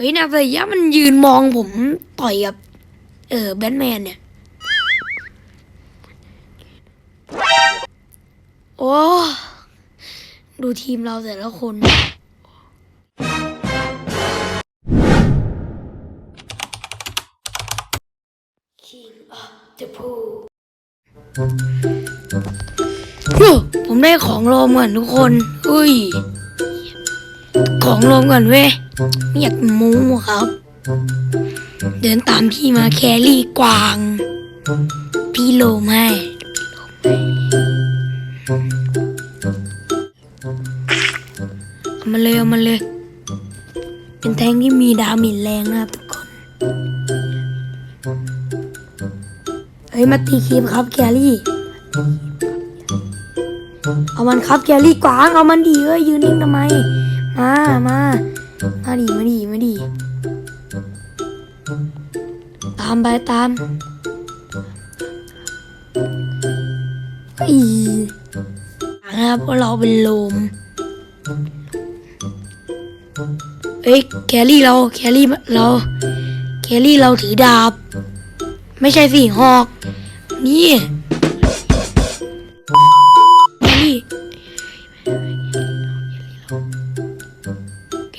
เฮ้ยนาตายะมันยืนมองผมต่อยกับ เออแบทแมนเนี่ย โอ้ดูทีมเราแต่ละคน King of the Pool ผมได้ของโลมก่อนทุกคน อุ้ย ของลมก่อนเว้ยไม่อยากโมูครับ เดินตามพี่มาแครี่กวาง พี่โลมให้เอามาเลยเอามาเลย เป็นแทงที่มีดาเมิแรงนะครับทุกคน เฮ้ย มาตีคลิปครับแครี่ เอามันครับแครี่กวาง เอามันดีเอ้ยยืนนิ่งทำไม มามา มาดีมาดีมาดีตามไปตามอีนะครับเพราะเราเป็นลมเอ้ยแครี่เราแครี่เราแครี่เราถือดาบ ไม่ใช่สิหอก นี่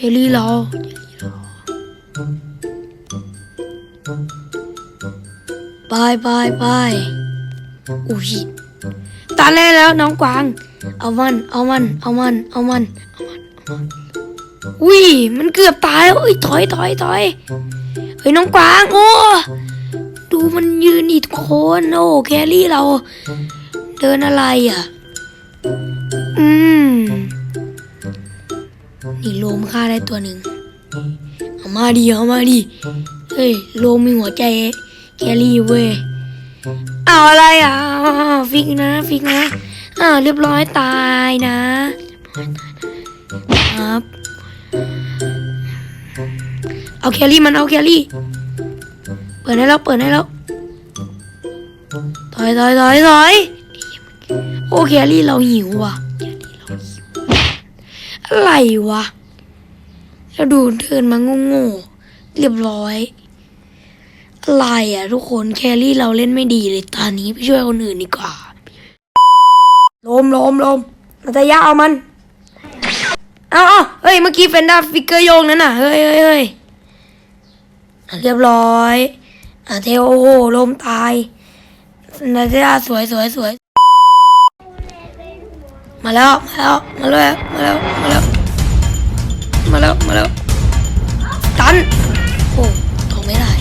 แครี่เราไปไปไปอุ้ยตาแรกแล้วน้องกวาง เอามัน เอามัน เอามัน เอามัน เอามัน เอามัน อุ้ย มันเกือบตายแล้วเอ้ย ถอยถอยถอยเฮ้ยน้องกวาง โอ้ ดูมันยืนอีกคน โอ้ แครี่เรา เดินอะไรอะ อืม นี่โลมฆ่าได้ตัวหนึ่งเอามาดิเอามาดิเฮ้ยโลมมีหัวใจแครี่เว้ยเอาอะไรอะฟิกนะฟิกนะอ่าเรียบร้อยตายนะครับเอาแครี่มันเอาแครี่เปิดได้แล้วเปิดได้แล้วถอยถอยถอยถอยโอ้แครี่เราหิวว่ะอะไรวะ แล้วดูเดินมาโง่ๆเรียบร้อยอะไรอะทุกคนแครี่เราเล่นไม่ดีเลยตอนนี้ไปช่วยคนอื่นดีกว่าลมลมลมนาตายะเอามันเอาเอาเฮ้ยเมื่อกี้เฟนด้าฟิกเกอร์โยงนั่นน่ะเฮ้ยเฮ้ยเฮ้ยเรียบร้อยอะเทโอโหลมตายนาตายะสวยสวยสวยมาแล้วมาแล้วมาแล้วมาแล้วมาแล้ว มาแล้ว มาแล้ว ตัน โอ้ตองไม่ได้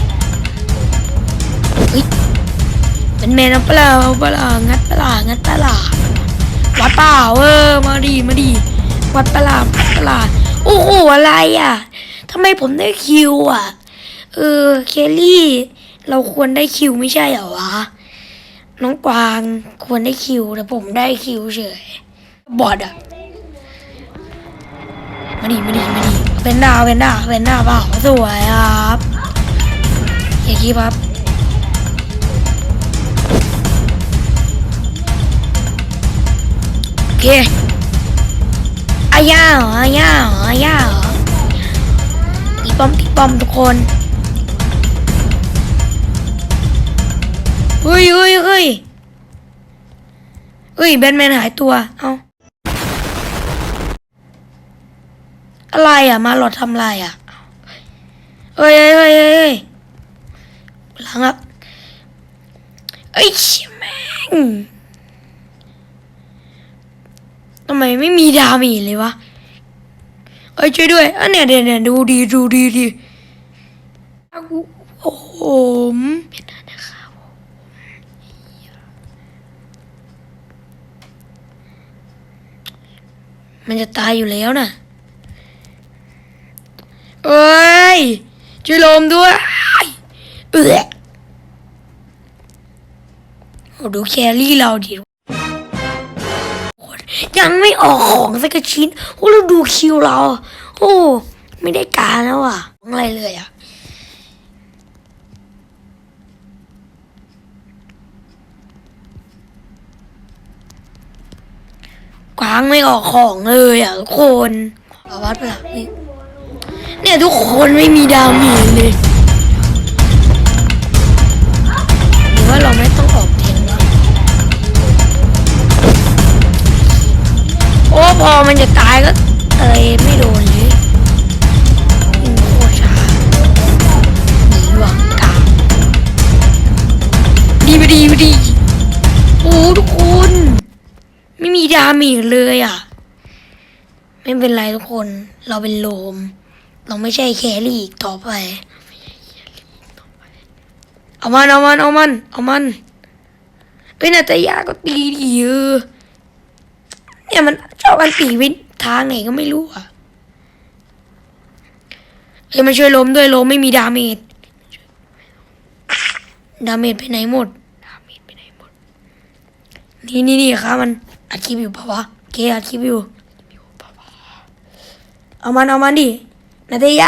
เฮ้ย เป็นแมนเปล่าเอาเปล่างัดเปล่างัดเปล่าวัดเปล่าเออ มาดีมาดี วัดเปล่าวัดเปล่าโอ้โห อะไรอะทำไมผมได้คิวอะ เออ เคลลี่ เราควรได้คิวไม่ใช่เหรอวะ น้องกวางควรได้คิวแต่ผมได้คิวเฉย บอดอะ มาดีมาดีมาดีเป็นดาเป็นดาเป็นดาวเปล่าสวยครับอย่าคิดครับโอเคอายาเหรออายาเหรออายาเหรอตีป้อมตีป้อมทุกคนเฮ้ยเฮ้ยเฮ้ยเฮ้ยแบทแมนหายตัว เอา อะไรอะ มาหลอดทำอะไรอะเฮ้ยเฮ้ยเฮ้ยเฮ้ยหลังอะเอ้ยแม่งทำไมไม่มีดาเมีเลยวะเอ้ยช่วยด้วยอันเนี้ยเดี๋ยวเนี่ยดูดีดูดีดีโอ้โหเป็นอะไรนะครับมันจะตายอยู่แล้วน่ะ เอ้ยช่วยลมด้วยเออดูแครี่เราดิยังไม่ออกของสักชิ้นโอ้เราดูคิวเรา โอ้ ไม่ได้การแล้วอะอะไรเลยอะกวางไม่ออกของเลยอะทุกคนเอาวัดไปละนี่ เนี่ยทุกคนไม่มีดาเมจเลยหรือว่าเราไม่ต้องออกเทนวะโอ้พอมันจะตายก็เอ้ยไม่โดนเลยโคตรช้าหนีว่ะกาดีไปดีไปดีโอ้ทุกคน ไม่มีดาเมจเลยอะ ไม่เป็นไรทุกคน เราเป็นโลม เราไม่ใช่แครี่อีกต่อไป เอามันเอามันเอามันเอามันเฮ้ยนาตายาก็ตีดีเออเนี่ยมันชอบอันตีไปทางไหนก็ไม่รู้อะเฮ้ยมาช่วยล้มด้วยล้มไม่มีดาเมจดาเมจไปไหนหมดดาเมจไปไหนหมด นี่นี่นี่ครับมันอัดคลิปอยู่ปะวะโอเคอัดคลิปอยู่เอามันเอามันดิ นาตย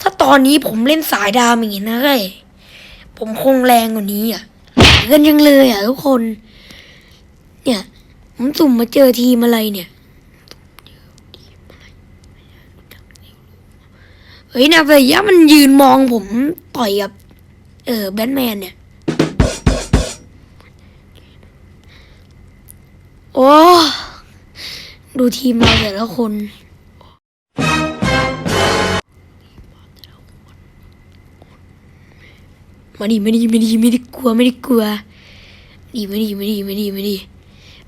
ถ้าตอนนี้ผมเล่นสายดามอย่างนี้นะเว้ยผมคงแรงกว่านี้อะเกันยังเลยอะทุกคน เนี่ย ผมสุ่มมาเจอทีมอะไรเนี่ยเฮ้ยนาตยมันยืนมองผมต่อยกับเออแบทแมนเนี่ย โอ้ ดูทีมเราแต่ละคน มาดิม่ดีม่ดีไม่ได้กลัวไม่ได้กลัวดีม่ดีม่ดีม่ดีม่ดี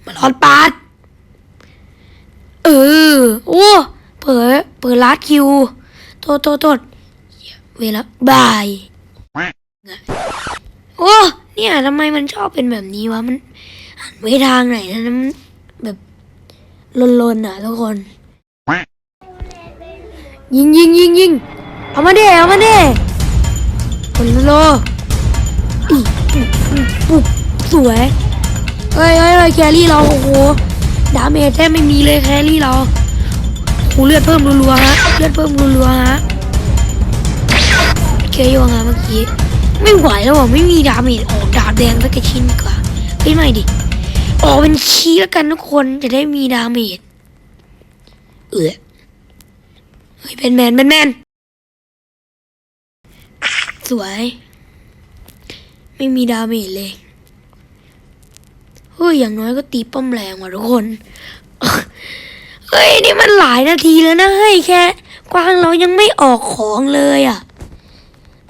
มาลอดปาดเออ โอ้ เปิด เปิดลัดคิว โทษโทษโทษเว้ยเวลาบาย โอ้ เนี่ยทำไมมันชอบเป็นแบบนี้วะ มันหันไปทางไหนนะมันแบบ ลนๆอะทุกคน ยิงยิงยิงยิงเอามาเด้เอามาเด้คนโลอีอีอีปุ๊บสวยเฮ้ยเฮ้ยเฮ้ยแครี่เราโอ้โหดาเมจแทบไม่มีเลยแครี่เราโอ้เลือดเพิ่มรัวๆฮะเลือดเพิ่มรัวๆฮะเคโยงฮะเมื่อกี้ไม่ไหวแล้วว่ะไม่มีดาเมจออกดาบแดงสักระชิ้นกว่าเฮ้ยไม่ดิ ออกเป็นชี้แล้วกันทุกคนจะได้มีดาเมจเออเฮ้ยเป็นแมนเป็นแมนสวย ไม่มีดาเมจเลย เฮ้ย อย่างน้อยก็ตีป้อมแรงว่ะทุกคน เฮ้ย นี่มันหลายนาทีแล้วนะเฮ้ยแค่ กวางเรายังไม่ออกของเลยอะ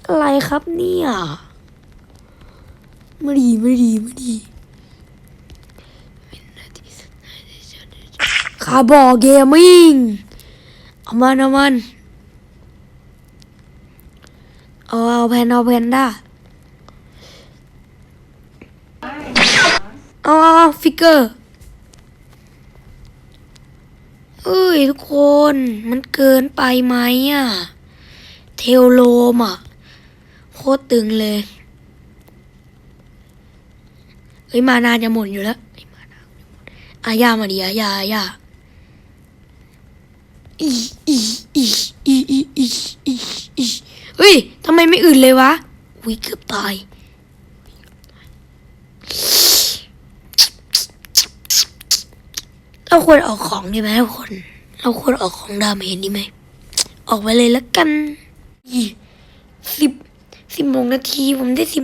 อะไรครับเนี่ยไม่ดีไม่ดีไม่ดี คาบอเกมมิ่งเอามันเอามันเอาเอาแพนเอาแพนด้าเอาเอาเอาฟิกเกอร์เอ้ยทุกคนมันเกินไปไหมอะ เทลโลมอะ โคตรตึงเลยเฮ้ยมานาจะหมดอยู่แล้วเฮ้ยมานามดอายามาดิอายาอายา อีอีอีอีอีอีอีอีเฮ้ยทำไมไม่อื่นเลยวะวิเกือบตายเราควรออกของดีไหมทุกคน เราควรออกของดาเมจดีไหม ออกไปเลยละกันอีสิบสิบโมงนาทีผมได้สิบ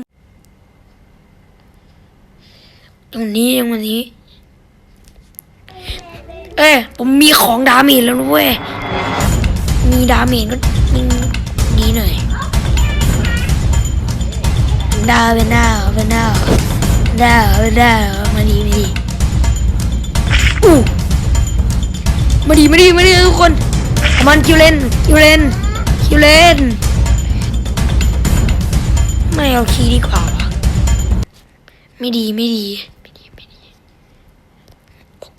ตรงนี้ยังวันนี้ เอ้ยผมมีของดาเมจแล้วนะเว้ย มีดาเมจก็ยิงดีหน่อยดาวเป็นดาวเป็นดาวดาวเป็นดาวมาดีมาดีอู้มาดีมาดีมาดีทุกคนมันคิวเลนคิวเลนคิวเลนไม่เอาคีดีกว่าไม่ดีไม่ดีไม่ดีไม่ดี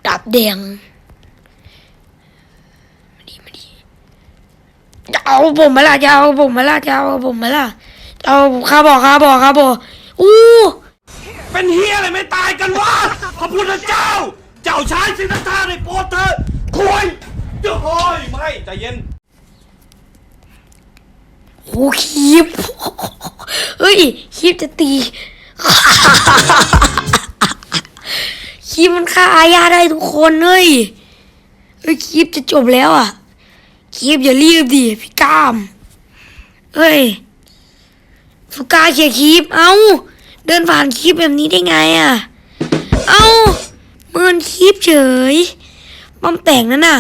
ดาบแดง จะเอาผมมาละจะเอาผมมาละจะเอาผมมาละจะเอาคาบอกคาบอกคาบอกอู้เป็นเฮียอะไรไม่ตายกันวะพระพุทธเจ้า เจ้าชายสิทธัตถะในโปรดเธอะคุยเจ้าโอ้ยไม่ใจเย็นโอ้คีบเฮ้ยคีบจะตีคีบมันฆ่าอาญาได้ทุกคนเฮ้ยเอ้ยคลิปจะจบแล้วอะ คลิปอย่ารีบดิพี่กามเฮ้ยสุกาเขียคลิปเอ้า เดินผ่านคลิปแบบนี้ได้ไงอะ เอ้าเมินคลิปเฉยปั๊มแต่งนั่นน่ะ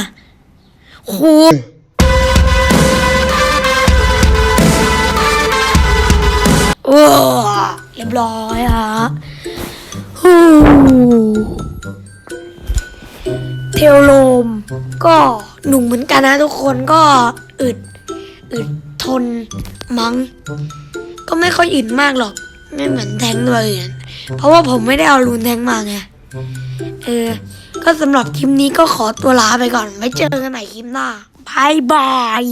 โหโอ้เรียบร้อยฮะฮู้เทลโลมก็ หนุ่มเหมือนกันนะทุกคนก็อึดอึดทนมั้ง ก็ไม่ค่อยอึดมากหรอก ไม่เหมือนแทงตัวอื่นเพราะว่าผมไม่ได้เอารูนแทงมาไงเออ ก็สำหรับคลิปนี้ก็ขอตัวลาไปก่อน ไว้เจอกันใหม่คลิปหน้าบายบาย